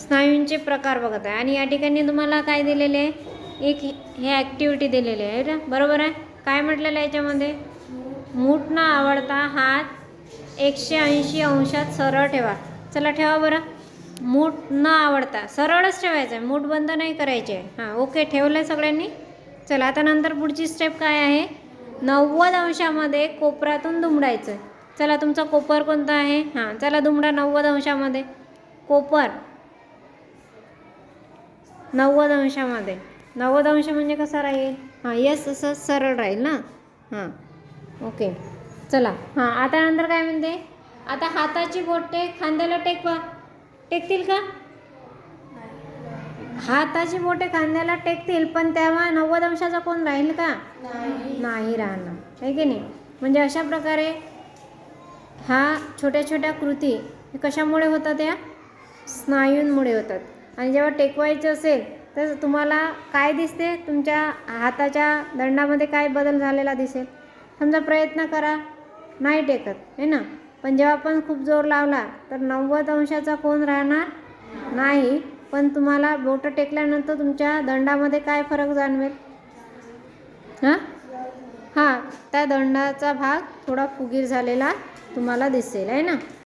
स्नायूंचे प्रकार बघत आहे. आणि या ठिकाणी तुम्हाला काय दिलेले आहे? एक हे- ॲक्टिव्हिटी दिलेली आहे ना? बरोबर आहे? काय म्हटलेलं आहे याच्यामध्ये? मूठ न आवडता हात एकशे ऐंशी अंशात सरळ ठेवा. चला ठेवा बरं. मूठ न आवडता सरळच ठेवायचं आहे. मूठ बंद नाही करायचे. हां ओके ठेवलं आहे सगळ्यांनी? चला आता नंतर पुढची स्टेप काय आहे? नव्वद अंशामध्ये कोपरातून दुमडायचं आहे. चला तुमचा कोपर कोणता आहे? हां चला दुमडा नव्वद अंशामध्ये. कोपर. नव्वद अंशामध्ये. नव्वद अंश म्हणजे कसा राहील? हां येस असं सरळ राहील ना? हां. ओके. चला. हां आता नंतर काय म्हणते? आता हाताची बोटे खांद्याला टेकवा टेकतील का? हाताची बोटे खांद्याला टेकतील पण तेव्हा नव्वद अंशाचा कोण राहील का? नाही. राहणार. आहे की नाही? म्हणजे अशा प्रकारे ह्या छोट्या छोट्या कृती हे कशामुळे होतात या? स्नायूंमुळे होतात. आणि जेव्हा टेकवायचं असेल तर तुम्हाला काय दिसते? तुमच्या हाताच्या दंडामध्ये काय बदल झालेला दिसेल? समजा प्रयत्न करा नाही टेकत आहे ना? पण जेव्हा आपण खूप जोर लावला तर नव्वद अंशाचा कोण राहणार? नाही. पण तुम्हाला बोटं टेकल्यानंतर तुमच्या दंडामध्ये काय फरक जाणवेल? हां? हां त्या दंडाचा भाग थोडा फुगीर झालेला तुम्हाला दिसेल आहे ना?